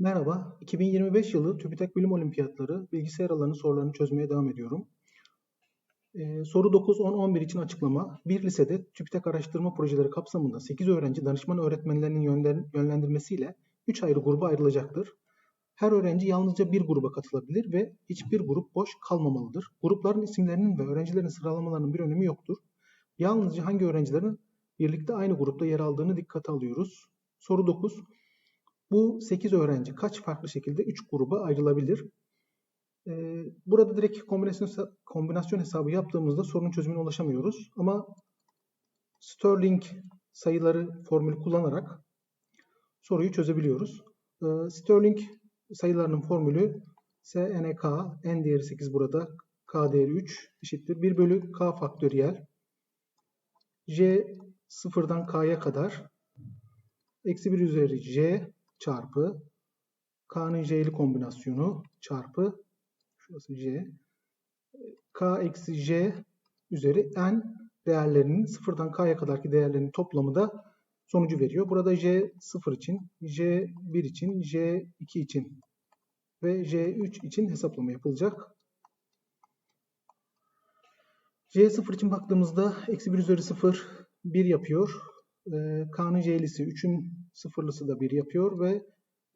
Merhaba, 2025 yılı TÜBİTAK Bilim Olimpiyatları bilgisayar alanı sorularını çözmeye devam ediyorum. Ee, soru 9, 10, 11 için açıklama. Bir lisede TÜBİTAK araştırma projeleri kapsamında 8 öğrenci danışman öğretmenlerinin yönlen- yönlendirmesiyle 3 ayrı gruba ayrılacaktır. Her öğrenci yalnızca bir gruba katılabilir ve hiçbir grup boş kalmamalıdır. Grupların isimlerinin ve öğrencilerin sıralamalarının bir önemi yoktur. Yalnızca hangi öğrencilerin birlikte aynı grupta yer aldığını dikkate alıyoruz. Soru 9. Bu 8 öğrenci kaç farklı şekilde 3 gruba ayrılabilir? Ee, burada direkt kombinasyon, kombinasyon hesabı yaptığımızda sorunun çözümüne ulaşamıyoruz. Ama Stirling sayıları formülü kullanarak soruyu çözebiliyoruz. Ee, Stirling sayılarının formülü SNK, n değeri 8 burada, k değeri 3 eşittir. 1 bölü k faktöriyel j sıfırdan k'ya kadar eksi 1 üzeri j çarpı k'nın j'li kombinasyonu çarpı şurası j k eksi j üzeri n değerlerinin sıfırdan k'ya kadarki değerlerinin toplamı da sonucu veriyor. Burada j 0 için, j 1 için, j 2 için ve j 3 için hesaplama yapılacak. j 0 için baktığımızda eksi 1 üzeri 0 1 yapıyor. Ee, K'nın j'lisi 3'ün sıfırlısı da 1 yapıyor ve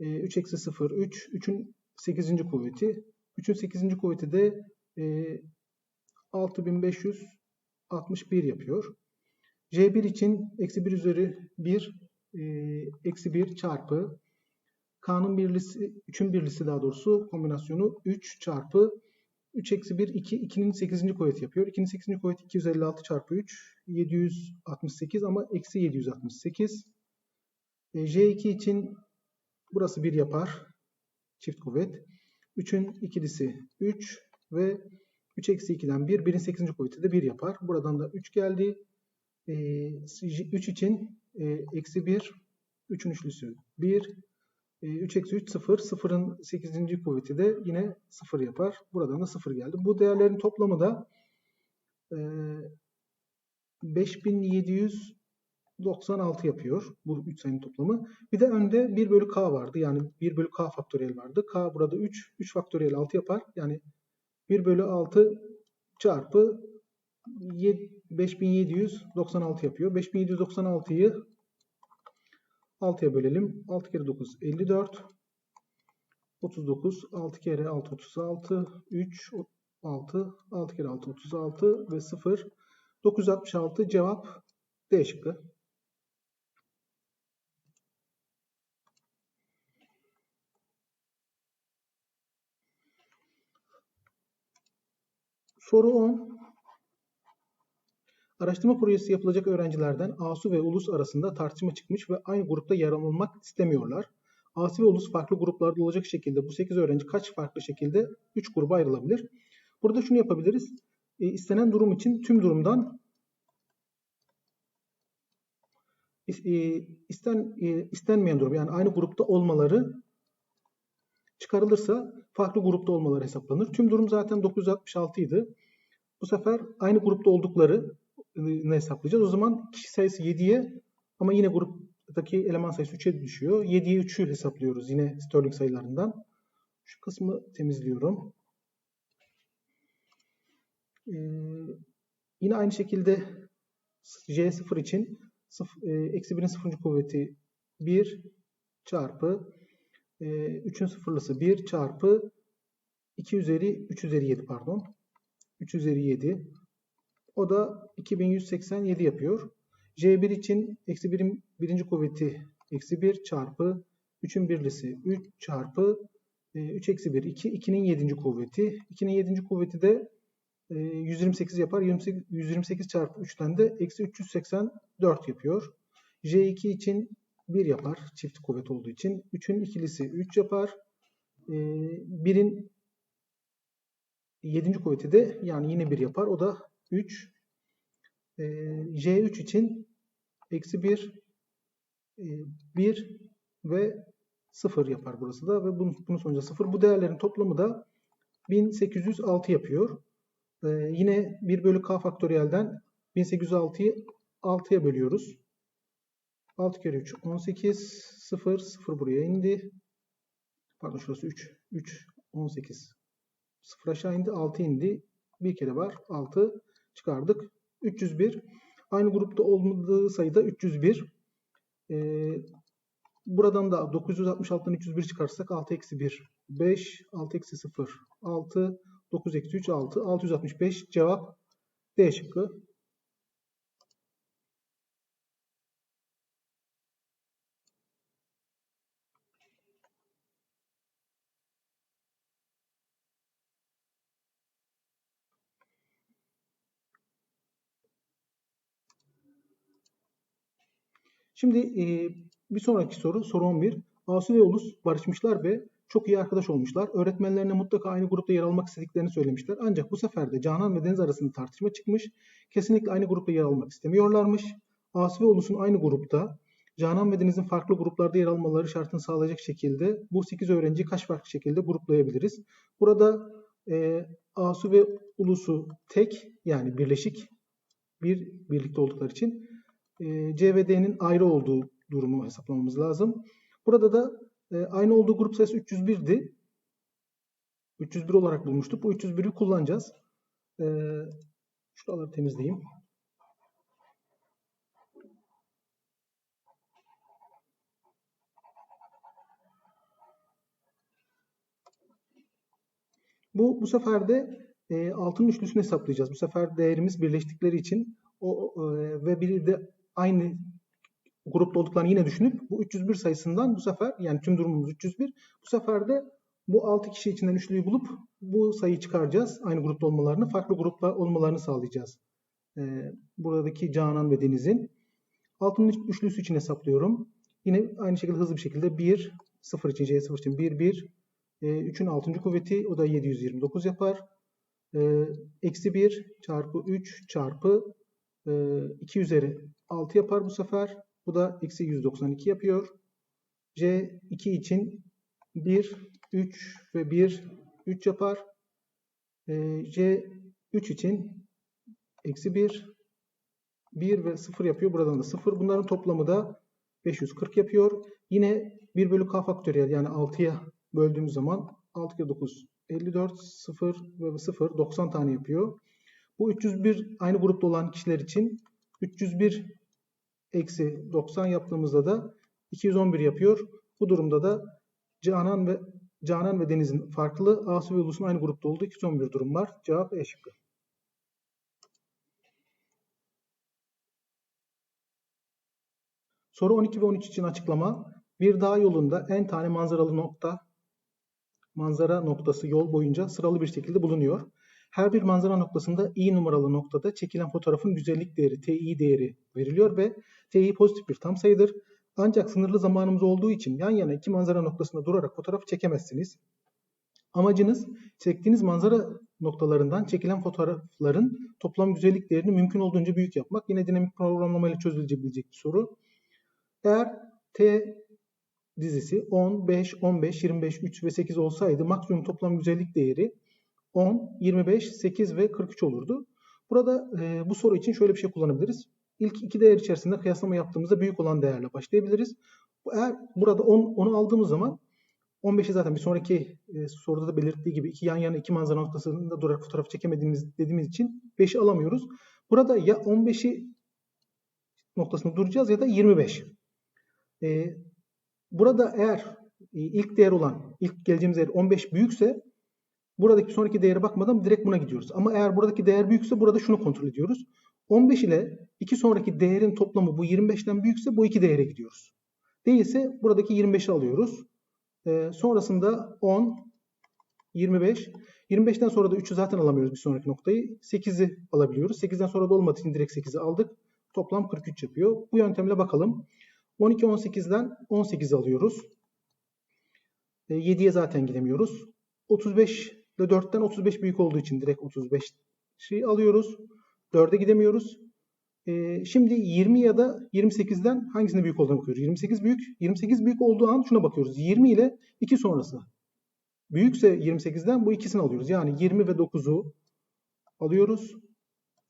e, 3 eksi 0 3 3'ün 8. kuvveti 3'ün 8. kuvveti de e, 6561 yapıyor. J1 için eksi 1 üzeri 1 e, eksi 1 çarpı K'nın birlisi 3'ün birlisi daha doğrusu kombinasyonu 3 çarpı 3 eksi 1 2 2'nin 8. kuvveti yapıyor. 2'nin 8. kuvveti 256 çarpı 3 768 ama eksi 768. E, J2 için burası 1 yapar. Çift kuvvet. 3'ün ikilisi 3 ve 3 eksi 2'den 1. 1'in 8. kuvveti de 1 yapar. Buradan da 3 geldi. E, 3 için e, eksi 1. 3'ün üçlüsü 1. 3 eksi 3 0. 0'ın 8. kuvveti de yine 0 yapar. Buradan da 0 geldi. Bu değerlerin toplamı da e, 5796 yapıyor. Bu 3 sayının toplamı. Bir de önde 1 bölü k vardı. Yani 1 bölü k faktöriyel vardı. k burada 3. 3 faktöriyel 6 yapar. Yani 1 bölü 6 çarpı 5796 yapıyor. 5796'yı 6'ya bölelim. 6 kere 9 54. 39. 6 kere 6 36. 3 6. 6 kere 6 36 ve 0. 966 cevap D şıkkı. Soru 10. Araştırma projesi yapılacak öğrencilerden ASU ve ULUS arasında tartışma çıkmış ve aynı grupta yer almak istemiyorlar. ASU ve ULUS farklı gruplarda olacak şekilde bu 8 öğrenci kaç farklı şekilde 3 gruba ayrılabilir? Burada şunu yapabiliriz. E, istenen durum için tüm durumdan e, isten, e, istenmeyen durum yani aynı grupta olmaları çıkarılırsa farklı grupta olmaları hesaplanır. Tüm durum zaten 966 idi. Bu sefer aynı grupta oldukları ne hesaplayacağız? O zaman kişi sayısı 7'ye ama yine gruptaki eleman sayısı 3'e düşüyor. 7'ye 3'ü hesaplıyoruz yine Stirling sayılarından. Şu kısmı temizliyorum. Ee, yine aynı şekilde J0 için e, eksi 1'in 0. kuvveti 1 çarpı e, 3'ün sıfırlısı 1 çarpı 2 üzeri 3 üzeri 7 pardon. 3 üzeri 7 o da 2187 yapıyor. J1 için eksi 1'in birinci kuvveti eksi 1 çarpı 3'ün birlisi 3 çarpı 3 eksi 1 2. 2'nin 7. kuvveti. 2'nin 7. kuvveti de 128 yapar. 128, 128 çarpı 3'ten de eksi 384 yapıyor. J2 için 1 yapar. Çift kuvvet olduğu için. 3'ün ikilisi 3 yapar. 1'in 7. kuvveti de yani yine 1 yapar. O da 3. E, J3 için eksi 1, e, 1 ve 0 yapar burası da ve bunun, sonucu 0. Bu değerlerin toplamı da 1806 yapıyor. E, yine 1 bölü k faktöriyelden 1806'yı 6'ya bölüyoruz. 6 kere 3 18 0 0 buraya indi. Pardon şurası 3. 3, 18. 0 aşağı indi. 6 indi. Bir kere var. 6 çıkardık. 301. Aynı grupta olmadığı sayıda 301. Ee, buradan da 966'dan 301 çıkarsak 6 eksi 1. 5. 6 eksi 0. 6. 9 eksi 3. 6. 665. Cevap D şıkkı. Şimdi e, bir sonraki soru, soru 11. Asu ve Ulus barışmışlar ve çok iyi arkadaş olmuşlar. Öğretmenlerine mutlaka aynı grupta yer almak istediklerini söylemişler. Ancak bu sefer de Canan ve Deniz arasında tartışma çıkmış. Kesinlikle aynı grupta yer almak istemiyorlarmış. Asu ve Ulus'un aynı grupta Canan ve Deniz'in farklı gruplarda yer almaları şartını sağlayacak şekilde bu 8 öğrenciyi kaç farklı şekilde gruplayabiliriz? Burada e, Asu ve Ulus'u tek yani birleşik bir birlikte oldukları için e, ayrı olduğu durumu hesaplamamız lazım. Burada da aynı olduğu grup sayısı 301'di. 301 olarak bulmuştuk. Bu 301'i kullanacağız. Şuraları temizleyeyim. Bu bu sefer de e, altın üçlüsünü hesaplayacağız. Bu sefer değerimiz birleştikleri için o e, ve biri de aynı grupta olduklarını yine düşünüp bu 301 sayısından bu sefer yani tüm durumumuz 301. Bu sefer de bu 6 kişi içinden üçlüyü bulup bu sayıyı çıkaracağız. Aynı grupta olmalarını, farklı grupta olmalarını sağlayacağız. Ee, buradaki Canan ve Deniz'in. Altının üçlüsü için hesaplıyorum. Yine aynı şekilde hızlı bir şekilde 1, 0 için, C 0 için 1, 1. E, 3'ün 6. kuvveti o da 729 yapar. E, eksi 1 çarpı 3 çarpı 2 üzeri 6 yapar bu sefer. Bu da eksi 192 yapıyor. C 2 için 1, 3 ve 1, 3 yapar. E, C 3 için eksi 1, 1 ve 0 yapıyor. Buradan da 0. Bunların toplamı da 540 yapıyor. Yine 1 bölü k faktöriyel yani 6'ya böldüğümüz zaman 6 kere 9 54 0 ve 0 90 tane yapıyor. Bu 301 aynı grupta olan kişiler için 301 eksi 90 yaptığımızda da 211 yapıyor. Bu durumda da Canan ve Canan ve Deniz'in farklı, Asu ve Ulus'un aynı grupta olduğu 211 durum var. Cevap E şıkkı. Soru 12 ve 13 için açıklama. Bir dağ yolunda en tane manzaralı nokta, manzara noktası yol boyunca sıralı bir şekilde bulunuyor. Her bir manzara noktasında i numaralı noktada çekilen fotoğrafın güzellik değeri, TI değeri veriliyor ve TI pozitif bir tam sayıdır. Ancak sınırlı zamanımız olduğu için yan yana iki manzara noktasında durarak fotoğraf çekemezsiniz. Amacınız çektiğiniz manzara noktalarından çekilen fotoğrafların toplam güzellik değerini mümkün olduğunca büyük yapmak. Yine dinamik programlamayla çözülebilecek bir soru. Eğer T dizisi 10, 5, 15, 25, 3 ve 8 olsaydı maksimum toplam güzellik değeri 10, 25, 8 ve 43 olurdu. Burada e, bu soru için şöyle bir şey kullanabiliriz. İlk iki değer içerisinde kıyaslama yaptığımızda büyük olan değerle başlayabiliriz. Eğer burada 10, 10'u aldığımız zaman 15'i zaten bir sonraki e, soruda da belirttiği gibi iki yan yana iki manzara noktasında durarak fotoğraf çekemediğimiz dediğimiz için 5'i alamıyoruz. Burada ya 15'i noktasında duracağız ya da 25. E, burada eğer e, ilk değer olan, ilk geleceğimiz değer 15 büyükse buradaki sonraki değere bakmadan direkt buna gidiyoruz. Ama eğer buradaki değer büyükse burada şunu kontrol ediyoruz. 15 ile iki sonraki değerin toplamı bu 25'ten büyükse bu iki değere gidiyoruz. Değilse buradaki 25'i alıyoruz. Ee, sonrasında 10, 25. 25'ten sonra da 3'ü zaten alamıyoruz bir sonraki noktayı. 8'i alabiliyoruz. 8'den sonra da olmadığı için direkt 8'i aldık. Toplam 43 yapıyor. Bu yöntemle bakalım. 12, 18'den 18 alıyoruz. E, 7'ye zaten gidemiyoruz. 35 ile 4'ten 35 büyük olduğu için direkt 35 şey alıyoruz. 4'e gidemiyoruz. E, şimdi 20 ya da 28'den hangisinin büyük olduğunu bakıyoruz. 28 büyük. 28 büyük olduğu an şuna bakıyoruz. 20 ile 2 sonrası. Büyükse 28'den bu ikisini alıyoruz. Yani 20 ve 9'u alıyoruz.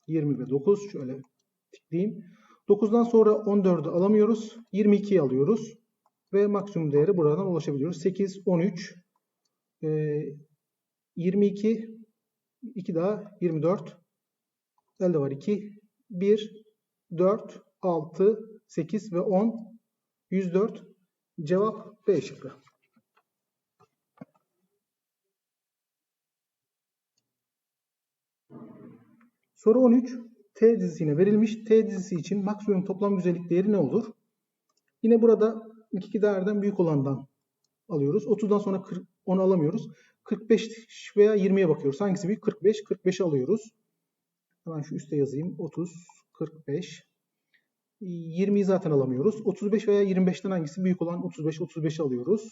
20 ve 9 şöyle tıklayayım. 9'dan sonra 14'ü alamıyoruz. 22'yi alıyoruz. ve maksimum değeri buradan ulaşabiliyoruz. 8, 13, e, 22, 2 daha 24, elde var 2, 1, 4, 6, 8 ve 10, 104. Cevap B şıkkı. Soru 13. T dizisine verilmiş. T dizisi için maksimum toplam güzellik değeri ne olur? Yine burada ilk iki değerden büyük olandan alıyoruz. 30'dan sonra 40, 10 alamıyoruz. 45 veya 20'ye bakıyoruz. Hangisi büyük? 45. 45 alıyoruz. Hemen şu üstte yazayım. 30, 45. 20'yi zaten alamıyoruz. 35 veya 25'ten hangisi büyük olan 35, 35 alıyoruz.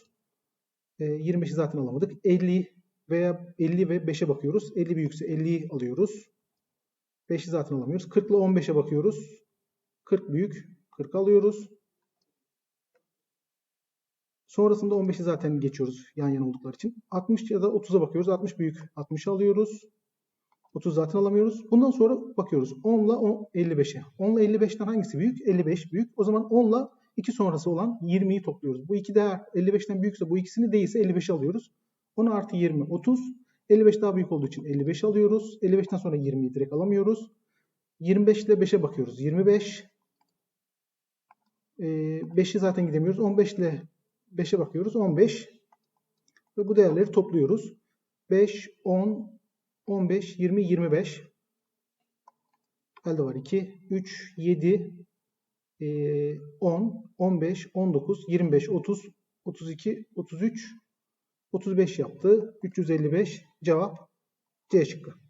25'i zaten alamadık. 50 veya 50 ve 5'e bakıyoruz. 50 büyükse 50'yi alıyoruz. 5'i zaten alamıyoruz. 40 ile 15'e bakıyoruz. 40 büyük. 40 alıyoruz. Sonrasında 15'i zaten geçiyoruz yan yana oldukları için. 60 ya da 30'a bakıyoruz. 60 büyük. 60'ı alıyoruz. 30 zaten alamıyoruz. Bundan sonra bakıyoruz. 10 ile 55'e. 10 ile 55'ten hangisi büyük? 55 büyük. O zaman 10 ile 2 sonrası olan 20'yi topluyoruz. Bu iki değer 55'ten büyükse bu ikisini değilse 55'i alıyoruz. 10 artı 20 30. 55 daha büyük olduğu için 55 alıyoruz. 55'ten sonra 20'yi direkt alamıyoruz. 25 ile 5'e bakıyoruz. 25. 5'i zaten gidemiyoruz. 15 ile 5'e bakıyoruz. 15. Ve bu değerleri topluyoruz. 5, 10, 15, 20, 25. Elde var 2, 3, 7, 10, 15, 19, 25, 30, 32, 33, 35 yaptı. 355 cevap C şıkkı.